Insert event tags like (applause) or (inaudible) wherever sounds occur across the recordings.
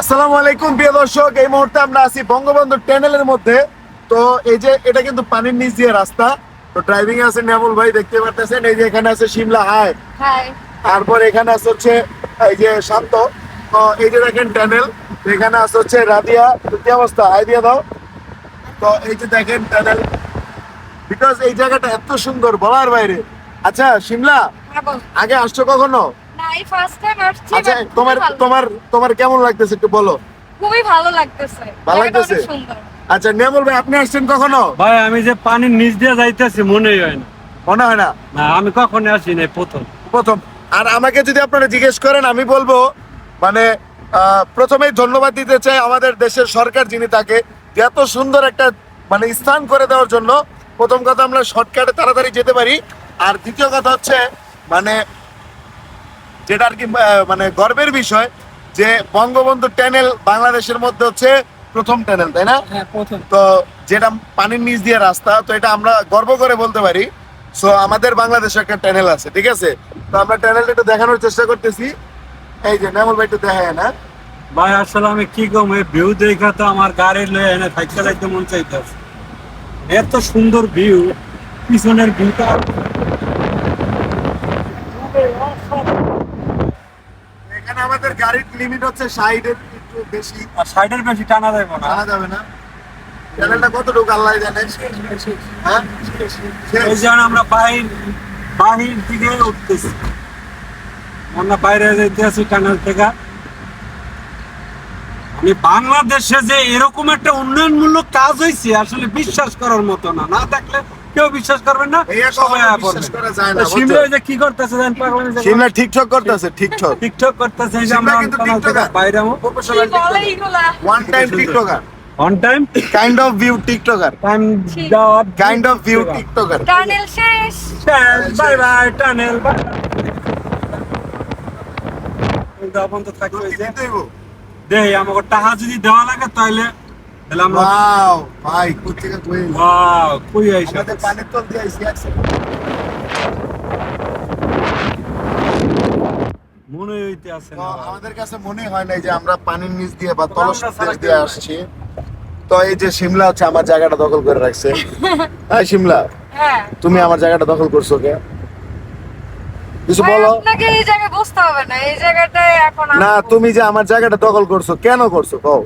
আসসালামু আলাইকুম প্রিয় দর্শক। এই মুহূর্তে আমরা আছি বঙ্গবন্ধু টানেলের মধ্যে। তো এই যে এটা কিন্তু পানির নিচ দিয়ে রাস্তা। তো ড্রাইভিং এ আছে নেমুল ভাই দেখতে পারতেছেন? এই যে এখানে আছে শিমলা হাই। হাই। তারপর এখানে আছে হচ্ছে এই যে শান্ত। তো এই যে দেখেন টানেল এখানে আছে হচ্ছে রাদিয়া। কি অবস্থা? হাই দিয়ে দাও। তো এই যে দেখেন টানেল বিকজ এই জায়গাটা এত সুন্দর বলার বাইরে। আচ্ছা শিমলা হ্যাঁ আগে আসছো কখনো? না এই ফার্স্ট টাইম আসছি আচ্ছা তোমার তোমার তোমার কেমন লাগতেছে একটু বলো। খুবই ভালো লাগতেছে। ভালো লাগতেছে? সুন্দর। আচ্ছা নিয়ামুল ভাই আপনি আসছেন কখনো? ভাই আমি যে পানির নিচ দিয়ে যাইতেছি মনেই হয় না। মনে হয় না? না আমি কখনো আসি নাই প্রথম। প্রথম। আর আমাকে যদি আপনারা জিজ্ঞেস করেন আমি বলব মানে আহ, প্রথমেই ধন্যবাদ দিতে চাই আমাদের দেশের সরকার যিনি তাকে এত সুন্দর একটা মানে স্থান করে দেওয়ার জন্য প্রথম কথা আমরা শর্টকাটে তাড়াতাড়ি যেতে পারি। আর দ্বিতীয় কথা হচ্ছে মানে যেটা আর কি মানে গর্বের বিষয় যে বঙ্গবন্ধু ট্যানেল বাংলাদেশের মধ্যে হচ্ছে প্রথম ট্যানেল তাই না? হ্যাঁ প্রথম। তো যেটা পানির নিচ দিয়ে রাস্তা তো এটা আমরা গর্ব করে বলতে পারি। সো আমাদের বাংলাদেশে একটা ট্যানেল আছে ঠিক আছে? তো আমরা ট্যানেলটা একটু দেখানোর চেষ্টা করতেছি। এই যে নেমল ভাই একটু দেখায় না। ভাই আসলে আমি কি কম এই ভিউ দেখা তো আমার গাড়ি লয়ে এনে সাইকেল চালাইতে মন চাইতেছে। এত সুন্দর ভিউ পিছনের ভিউটা আমাদের গাড়ির লিমিট হচ্ছে ষাটের একটু বেশি। আর সাইডের বেশি টানা যাবে না। জানা যাবে না। কতটুকু আল্লাহ জানে? হ্যাঁ? এই যেমন আমরা বাহির বাহির দিকে উঠতেছি। আমরা বাইরে যাইতেছি টানেল থেকে। মানে বাংলাদেশে যে এরকম একটা উন্নয়নমূলক কাজ হয়েছে আসলে বিশ্বাস করার মতো না। না দেখলে কেউ বিশ্বাস করবে না সবাই সিমলা যে কি করতেছে সিমলা ঠিকঠাক করতেছে ঠিকঠাক টিকটক করতেছে এই যে আমরা tiktoker. One time tiktoker on time kind of view tiktoker time ঠিক। দেওয়ার kind of view tiktoker tunnel শেষ। বাই বাই টানেল বাই তো থাকবে ওই দেই আমাকে টাকা যদি দেওয়া লাগে তাহলে তাহলে আমরা ওয়াও ভাই কোথা থেকে কই ওয়াও কই আইসা? আমাদের পানির তল দিয়ে আইছি এক second। মনে হইতে আছে না আমাদের কাছে মনে হয় না যে আমরা পানির নিচ দিয়ে বা দিয়ে আসছি। তো এই যে শিমলা হচ্ছে আমার জায়গাটা দখল করে রাখছে। (laughs) হ্যাঁ শিমলা হ্যাঁ। তুমি আমার জায়গাটা দখল করছ কে? কিছু বলো? আপনাকে এই জায়গায় বসতে হবে না এই জায়গাটায় এখন না তুমি যে আমার জায়গাটা দখল করছ কেন করছ? কও।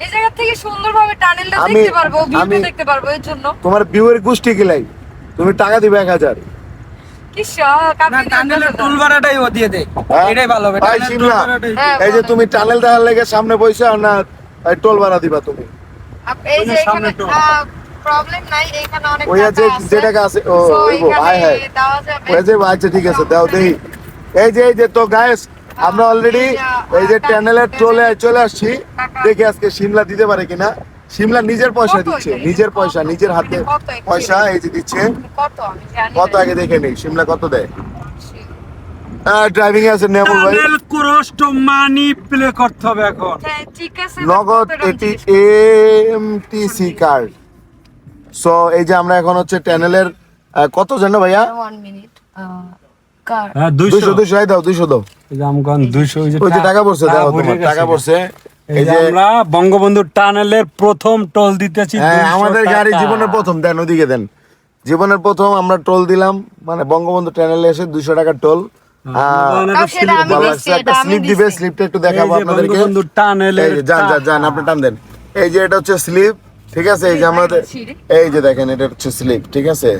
এই জায়গা থেকে সুন্দরভাবে টানেলটা দেখতে পারব ভিউটা দেখতে পারব এর জন্য। তোমার বিউয়ের গোষ্ঠী কিলাই তুমি টাকা দিবে এক হাজার। কি শখ আপনি টানেলের টুল ভাড়াটাই ও দিয়ে দেয় হ্যাঁ? এটাই ভালো হবে। হ্যাঁ, এই যে তুমি টানেল দেখার লেগে সামনে বসে আর না টোল ভাড়া দিবা তুমি। আপ- এই যে ওই যে সামনে এখানে প্রবলেম নাই এখানে অনেক টাকা আছে। যে আছে ও হায়। দেওয়া যাবে। ওই যে আচ্ছা ঠিক আছে দাও দেই। এই যে এই যে তো গায়েস আমরা অলরেডি এই যে ট্যানেলের টোলে চলে আসছি। দেখি আজকে সিমলা দিতে পারে কিনা। সিমলা নিজের পয়সা দিচ্ছে। নিজের পয়সা নিজের হাতে? পয়সা এই যে দিচ্ছে। কত। আগে দেখে নেই। সিমলা কত দেয়? ড্রাইভিং আছে নেমুল ভাই। টানেল মানি প্লে করতে হবে এখন। ঠিক আছে নগদ কত এটি জিজ্ঞেস করুন? এমটিসি কার্ড সো এই যে আমরা এখন হচ্ছে ট্যানেলের কত জানো ভাইয়া? কার? হ্যাঁ দুইশো। দুইশো দুইশো এই দাও দুইশো দাও। আমগন দুইশো ওই যে টাকা পড়ছে দাও ভরে তোমার গেছে। টাকা পড়ছে। এই যে আমরা বঙ্গবন্ধু টানেলের প্রথম টোল দিতেছি হ্যাঁ 200 আমাদের গাড়ি জীবনের প্রথম দেন ওদিকে দেন। জীবনের প্রথম আমরা টোল দিলাম মানে বঙ্গবন্ধু ট্যানেলে এসে দুইশো টাকার টোল। স্লিপ দিবে স্লিপটা একটু দেখাবো আপনাদেরকে। যান যান যান আপনি টান দেন। এই যে এটা হচ্ছে স্লিপ ঠিক আছে? এই যে আমাদের এই যে দেখেন এটা হচ্ছে স্লিপ ঠিক আছে?